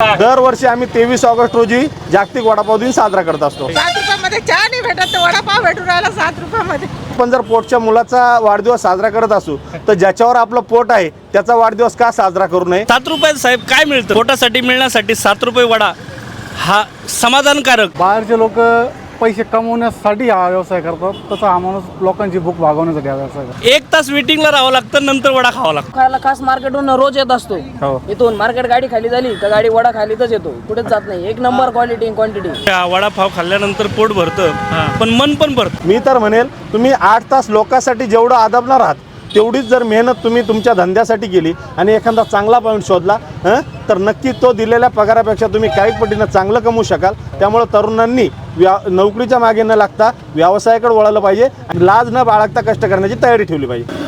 दरवर्षी आम्ही तेवीस ऑगस्ट रोजी जागतिक वडापाव दिन साजरा करत असतो. सात रुपयामध्ये चहा नाही भेटत तर वडापाव भेटून राहिला सात रुपयामध्ये. पण जर पोटच्या मुलाचा वाढदिवस साजरा करत असू तर ज्याच्यावर आपलं पोट आहे त्याचा वाढदिवस का साजरा करू नये? सात रुपयात साहेब काय मिळतं? पोटासाठी मिळण्यासाठी सात रुपये वडा हा समाधानकारक. बाहेरचे लोक पैसे कमवण्यासाठी हा व्यवसाय करतात. तसा हा माणूस लोकांची भूक भागवण्यासाठी हा व्यवसाय करतो. एक तास वेटिंगला राहावं लागतं नंतर वडा खावा लागतो. खायला खास मार्केटहून रोज येत असतो. हो. इथून मार्केट गाडी खाली झाली का गाडी वडा खालीतच येतो. कुठेच जात नाही. एक नंबर क्वालिटी क्वांटिटी हा वडापाव खाल्ल्यानंतर पोट भरतं पण मन पण भरतं. मी तर म्हणेल तुम्ही आठ तास लोकांसाठी जेवढं आदबणार आहात तेवढीच जर मेहनत तुम्ही तुमच्या धंद्यासाठी केली आणि एखादा चांगला पॉईंट शोधला हं, तर नक्की तो दिलेल्या पगारापेक्षा तुम्ही काही पटीनं चांगलं कमवू शकाल. त्यामुळं तरुणांनी व्या नोकरीच्या मागे न लागता व्यवसायाकडे वळलं पाहिजे आणि लाज न बाळगता कष्ट करण्याची तयारी ठेवली पाहिजे.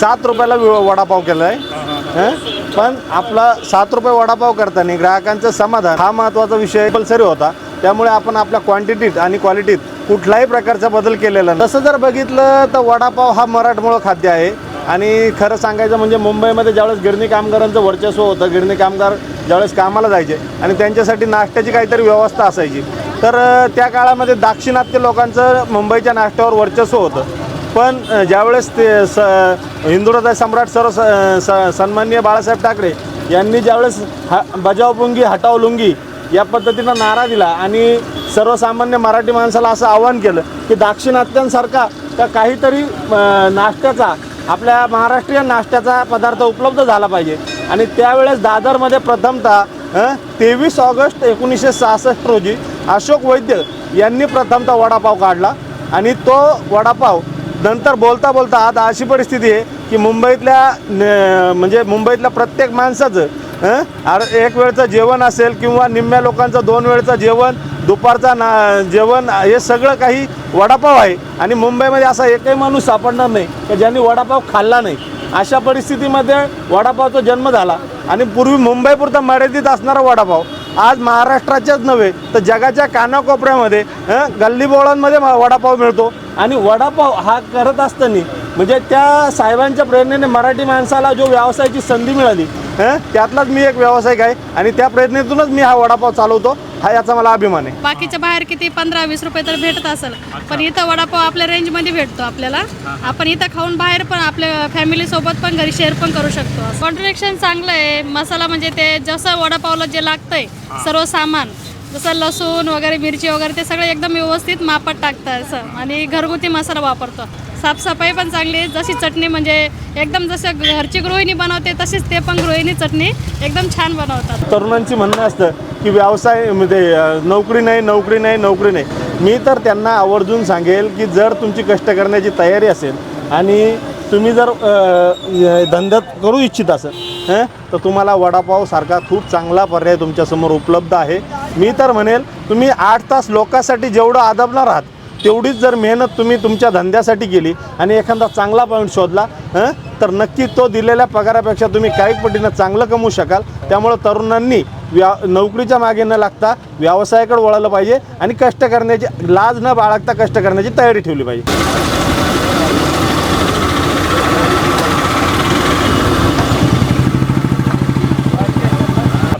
सात रुपयाला वि- वडापाव केला आहे पण आपला सात रुपये वडापाव करताना ग्राहकांचं समाधान हा महत्त्वाचा विषय कंपल्सरी होता. त्यामुळे आपण आपल्या क्वांटिटीत आणि क्वालिटीत कुठलाही प्रकारचा बदल केलेला नाही. तसं जर बघितलं तर वडापाव हा मराठमोळं खाद्य आहे. आणि खरं सांगायचं म्हणजे मुंबईमध्ये ज्यावेळेस गिरणी कामगारांचं वर्चस्व होतं गिरणी कामगार ज्यावेळेस कामाला जायचे आणि त्यांच्यासाठी नाश्त्याची काहीतरी व्यवस्था असायची. तर त्या काळामध्ये दाक्षिणात्य लोकांचं मुंबईच्या नाश्त्यावर वर्चस्व होतं. पण ज्यावेळेस ते स हिंदुराचा सम्राट सर्व स- स- सन्माननीय बाळासाहेब ठाकरे यांनी ज्यावेळेस हा बजाव पुंगी हटाव लुंगी या पद्धतीनं नारा दिला आणि सर्वसामान्य मराठी माणसाला असं आवाहन केलं की दाक्षिणात्यांसारखा का काहीतरी नाश्त्याचा आपल्या महाराष्ट्रीयन नाश्त्याचा पदार्थ उपलब्ध झाला पाहिजे. आणि त्यावेळेस दादरमध्ये प्रथमतः तेवीस ऑगस्ट एकोणीसशे सहासष्ट रोजी अशोक वैद्य यांनी प्रथमतः वडापाव काढला आणि तो वडापाव नंतर बोलता बोलता आता अशी परिस्थिती आहे की मुंबईतल्या न- म्हणजे मुंबईतल्या प्रत्येक माणसाचं हं, अर- एक वेळचं जेवण असेल किंवा निम्म्या लोकांचं दोन वेळचं जेवण दुपारचा ना जेवण हे सगळं काही वडापाव आहे. आणि मुंबईमध्ये असा एकही माणूस सापडणार नाही की ज्यांनी वडापाव खाल्ला नाही. अशा परिस्थितीमध्ये वडापावचा जन्म झाला. आणि पूर्वी मुंबईपुरता मर्यादित असणारा वडापाव. आज महाराष्ट्राच्याच नव्हे तर जगाच्या कानाकोपऱ्यामध्ये गल्लीबोळांमध्ये मा- वडापाव मिळतो. आणि वडापाव हा करत असताना म्हणजे त्या साहेबांच्या प्रेरणेने मराठी माणसाला जो व्यवसायाची संधी मिळाली त्यातलाच मी एक व्यावसायिक आहे आणि त्या प्रयत्नातूनच मी हा वडापाव चालवतो. हा याचा मला अभिमान आहे. बाकीच्या बाहेर किती पंधरा वीस रुपये तर भेटत असेल. पण इथं वडापाव आपल्या रेंजमध्ये भेटतो आपल्याला. आपण इथं खाऊन बाहेर पण आपल्या फॅमिली सोबत पण घरी शेअर पण करू शकतो. कॉन्ट्रिब्युशन चांगलं आहे. मसाला म्हणजे ते जसं वडापावला जे लागतंय सर्व सामान. जसं लसूण वगैरे मिरची वगैरे ते सगळं एकदम व्यवस्थित मापात टाकतं असं. आणि घरगुती मसाला वापरतो. साफसफाई पण चांगली जशी चटणी म्हणजे एकदम जसं घरची गृहिणी बनवते तशीच ते पण गृहिणी चटणी एकदम छान बनवतात. तरुणांची म्हणणं असतं की व्यवसाय म्हणजे नोकरी नाही नोकरी नाही नोकरी नाही. मी तर त्यांना आवर्जून सांगेल की जर तुमची कष्ट करण्याची तयारी असेल आणि तुम्ही जर धंद्यात करू इच्छित असेल तर तुम्हाला वडापावसारखा खूप चांगला पर्याय तुमच्यासमोर उपलब्ध आहे. मी तर म्हणेल तुम्ही आठ तास लोकांसाठी जेवढं आदबणार आहात तेवढीच जर मेहनत तुम्ही तुमच्या धंद्यासाठी केली आणि एखादा चांगला पॉईंट शोधला हं, तर नक्की तो दिलेल्या पगारापेक्षा तुम्ही काही पटीनं चांगलं कमवू शकाल. त्यामुळं तरुणांनी व्या नोकरीच्या मागे न लागता व्यवसायाकडे वळलं पाहिजे आणि कष्ट करण्याची लाज न बाळगता कष्ट करण्याची तयारी ठेवली पाहिजे.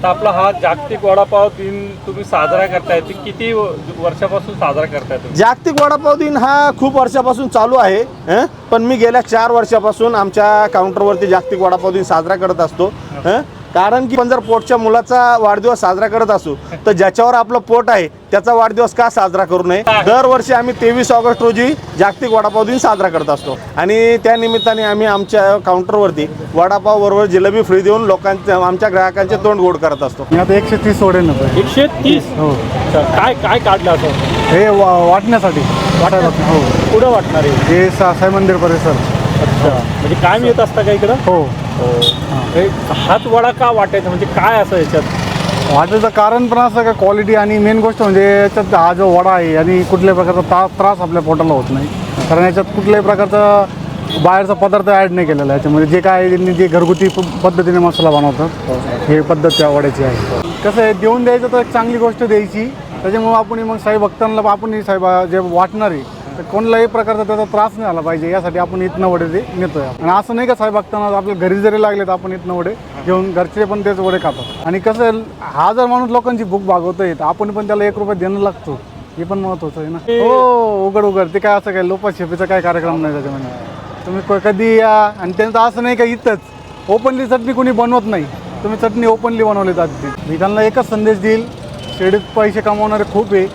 आपला हा जागतिक वडापाव दिन तुम्ही साजरा करताय ते किती वर्षापासून साजरा करताय तुम्ही जागतिक वडापाव दिन हा खूप वर्षापासून चालू आहे हं? पण मी गेल्या चार वर्षापासून आमच्या काउंटरवरती जागतिक वडापाव दिन साजरा करत असतो हं? कारण की पण जर पोटच्या मुलाचा वाढदिवस साजरा करत असू तर ज्याच्यावर आपलं पोट आहे त्याचा वाढदिवस का साजरा करू नये? दरवर्षी आम्ही तेवीस ऑगस्ट रोजी जागतिक वडापाव दिन साजरा करत असतो. आणि त्या निमित्ताने आम्ही आमच्या काउंटरवरती वडापाव बरोबर जिलेबी फ्री देऊन लोकांच्या आमच्या ग्राहकांचे तोंड गोड करत असतो. मी आता एकशे तीस सोडेन आता. एकशे तीस? हो. काय काय काढलं असं? हे वा वाटण्यासाठी. वाटायला हो. पुढं वाटणार आहे हे सा साई मंदिर परिसर. अच्छा म्हणजे काय येत असतं का इकडं? हो. हे हाच वडा का वाटायचा? म्हणजे काय असं याच्यात? वाटायचं कारण पण असं का क्वालिटी आणि मेन गोष्ट म्हणजे याच्यात हा जो वडा आहे आणि कुठल्याही प्रकारचा ता त्रास आपल्या पोटाला होत नाही. कारण याच्यात कुठल्याही प्रकारचा बाहेरचा पदार्थ ॲड नाही केलेला आहे. याच्यामध्ये जे काय त्यांनी जे घरगुती प- पद्धतीने मसाला बनवतात हे पद्धत त्या वड्याची आहे. कसं आहे देऊन द्यायचं तर एक चांगली गोष्ट द्यायची. त्याच्यामुळं आपण मग साई भक्तांना आपण साहेब जे वाटणार आहे तर कोणलाही प्रकारचा त्याचा त्रास नाही आला पाहिजे. यासाठी आपण इथनं वडे ते नेतोय आणि असं नाही का साहेब भक्तांना आपल्या घरी जरी लागले तर आपण इथनं वडे घेऊन घरचे पण तेच वडे खातात. आणि कसं हा जर माणूस लोकांची भूक भागवतोय तर आपण पण त्याला एक रुपये देणं लागतो. हे पण महत्त्वाचं आहे ना. हो उघड उघड. ते काय असं काय लोपा शेपीचा काय कार्यक्रम नाही त्याच्यामध्ये. तुम्ही कधी या आणि त्यांचं असं नाही का इथंच. ओपनली चटणी कोणी बनवत नाही. तुम्ही चटणी ओपनली बनवली जाते मी त्यांना एकच संदेश देईल शेडीत पैसे कमावणारे खूप आहे.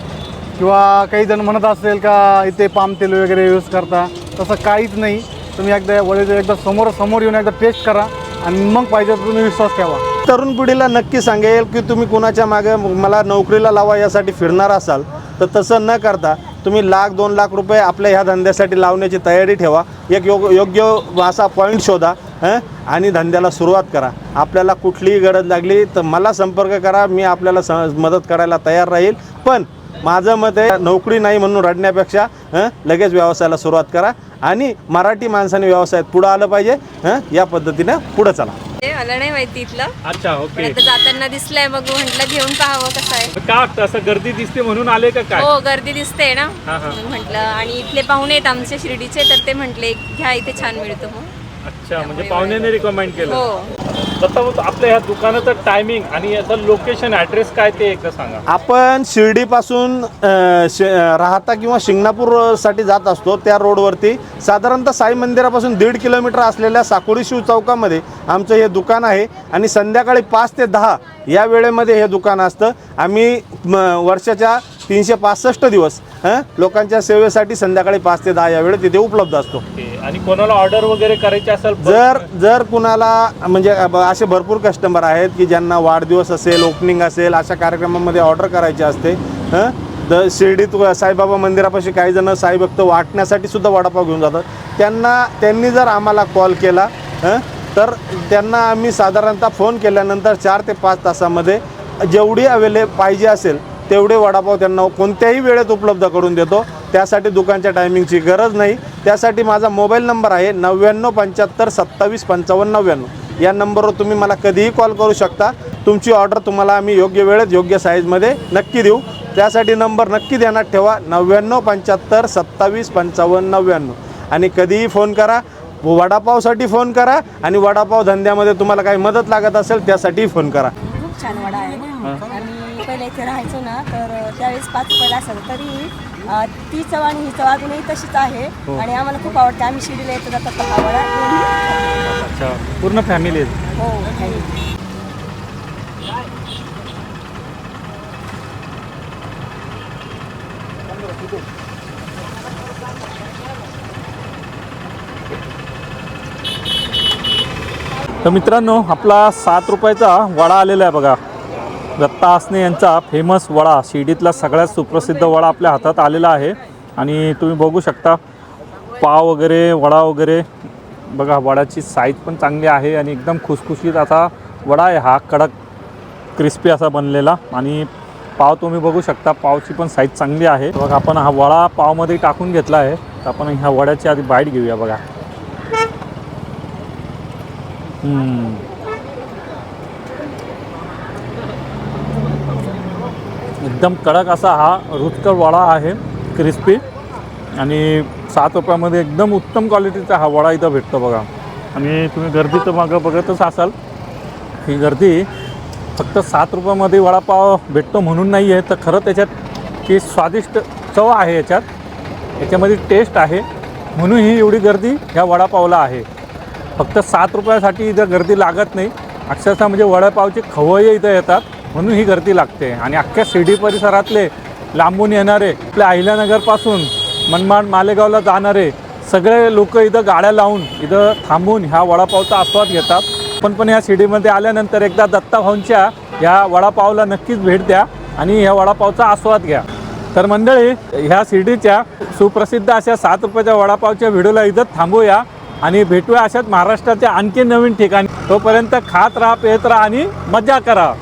किंवा काही जण म्हणत असेल का इथे पाम तेल वगैरे यूज करता तसं काहीच नाही. तुम्ही एकदा वडेचं एकदा समोर समोर येऊन एकदा टेस्ट करा आणि मग पाहिजे तुम्ही विश्वास ठेवा. तरुण पिढीला नक्की सांगेल की तुम्ही कुणाच्या मागे मला नोकरीला लावा यासाठी फिरणार असाल तर तसं न करता तुम्ही लाख दोन लाख रुपये आपल्या ह्या धंद्यासाठी लावण्याची तयारी ठेवा. एक योग योग्य असा पॉईंट शोधा हं? आणि धंद्याला सुरुवात करा. आपल्याला कुठलीही गरज लागली तर मला संपर्क करा मी आपल्याला स मदत करायला तयार राहील. पण माझं मत आहे नोकरी नाही म्हणून रडण्यापेक्षा हं लगेच व्यवसायाला सुरुवात करा आणि मराठी माणसाने व्यवसायात पुढं आलं पाहिजे हं या पद्धतीनं पुढं चला. मला नाही माहिती इथलं. अच्छा ओके. आता जाताना दिसलंय मग म्हटलं घेऊन पाहावं कसं आहे. का वाटतं असं गर्दी दिसते म्हणून आले का काय? हो गर्दी दिसते ना. म्हटलं आणि इथले पाहुणे आहेत आमचे शिर्डीचे तर ते म्हटले घ्या इथे छान मिळतो. मग अच्छा म्हणजे पाहुण्याने रिकमेंड केलं. हो. दत्ता भाऊ, आपल्या ह्या दुकानाचं टायमिंग आणि याचं लोकेशन ॲड्रेस काय ते एकदा सांगा. आपण शिर्डीपासून अ, शि अ, राहता किंवा शिंगणापूरसाठी जात असतो त्या रोडवरती. साधारणतः साई मंदिरापासून दीड किलोमीटर असलेल्या साकोरी शिव चौकामध्ये आमचं हे दुकान आहे. आणि संध्याकाळी पाच ते दहा या वेळेमध्ये हे दुकान असतं. आम्ही म, वर्षाच्या तीनशे पासष्ट दिवस हं, लोकांच्या सेवेसाठी संध्याकाळी पाच ते दहा या वेळेत तिथे उपलब्ध असतो. आणि कोणाला ऑर्डर वगैरे करायची असेल जर जर कुणाला म्हणजे असे भरपूर कस्टमर आहेत की ज्यांना वाढदिवस असेल ओपनिंग असेल अशा कार्यक्रमामध्ये ऑर्डर करायची असते हं? द शिर्डीत साईबाबा मंदिरापाशी काही जण साईभक्त वाटण्यासाठी सुद्धा वडापाव घेऊन जातात. त्यांना त्यांनी जर आम्हाला कॉल केला हं? तर त्यांना आम्ही साधारणतः फोन केल्यानंतर चार ते पाच तासामध्ये जेवढी अवेले पाहिजे असेल तेवढे वडापाव त्यांना कोणत्याही वेळेत उपलब्ध करून देतो. त्यासाठी दुकानच्या टायमिंगची गरज नाही. त्यासाठी माझा मोबाईल नंबर आहे नव्याण्णव पंच्याहत्तर सत्तावीस पंचावन्न नव्याण्णव. या नंबरवर तुम्ही मला कधीही कॉल करू शकता. तुमची ऑर्डर तुम्हाला आम्ही योग्य वेळेत योग्य साईजमध्ये नक्की देऊ. त्यासाठी नंबर नक्की ध्यानात ठेवा. नव्याण्णव पंच्याहत्तर सत्तावीस पंचावन्न नव्याण्णव. आणि कधीही फोन करा. वडापावसाठी फोन करा. आणि वडापाव धंद्यामध्ये तुम्हाला काही मदत लागत असेल त्यासाठी फोन करा. खूप छान वडा आहे. इथे राहायचो ना तर त्यावेळेस पाच रुपयाला असायचं. तरी अं, ती चव आणि ही चव अजूनही तशीच आहे आणि आम्हाला खूप आवडते. आम्ही शिर्डीला येतो जातात तर हा वडा नेहमी अच्छा. पूर्ण फॅमिली हो. तर मित्रांनो आपला सात रुपयाचा वडा आलेला आहे बघा. दत्ता आसने यांचा फेमस वडा शिर्डीतला सगळ्यात सुप्रसिद्ध वडा आपल्या हातात आलेला आहे. आणि तुम्ही बघू शकता पाव वगैरे वडा वगैरे. बघा वडाची साईज पण चांगली आहे आणि एकदम खुसखुशीत असा वडा आहे. हा कडक क्रिस्पी असा बनलेला. आणि पाव तुम्ही बघू शकता पावची पण साईज चांगली आहे. बघा आपण हा वडा पावमध्ये टाकून घेतला आहे. तर आपण ह्या वड्याची आधी बाईट घेऊया बघा. एकदम कडक असा हा रुचकर वडा आहे क्रिस्पी आणि सात रुपयामध्ये एकदम उत्तम क्वालिटीचा हा वडा इथं भेटतो बघा. आणि तुम्ही गर्दीचं मागं बघतच असाल. ही गर्दी फक्त सात रुपयामध्ये वडापाव भेटतो म्हणून नाही आहे तर खरं त्याच्यात की स्वादिष्ट चव आहे याच्यात. याच्यामध्ये टेस्ट आहे. म्हणून ही एवढी गर्दी ह्या वडापावला आहे. फक्त सात रुपयासाठी इथं गर्दी लागत नाही. अक्षरशः म्हणजे वडापावचे खवय्ये इथं येतात. म्हणून ही गर्दी लागते. आणि अख्ख्या शिर्डी परिसरातले लांबून येणारे आपल्या अहिल्यानगरपासून मनमाड मालेगावला जाणारे सगळे लोक इथं गाड्या लावून इथं थांबून ह्या वडापावचा आस्वाद घेतात. पण पण ह्या शिर्डीमध्ये आल्यानंतर एकदा दत्ताभाऊंच्या ह्या वडापावला नक्कीच भेट द्या आणि ह्या वडापावचा आस्वाद घ्या. तर मंडळी ह्या शिर्डीच्या सुप्रसिद्ध अशा सात रुपयाच्या वडापावच्या व्हिडिओला इथं थांबूया आणि भेटूया अशाच महाराष्ट्राच्या आणखी नवीन ठिकाणी. तोपर्यंत खात राहा पेत राहा आणि मजा करा.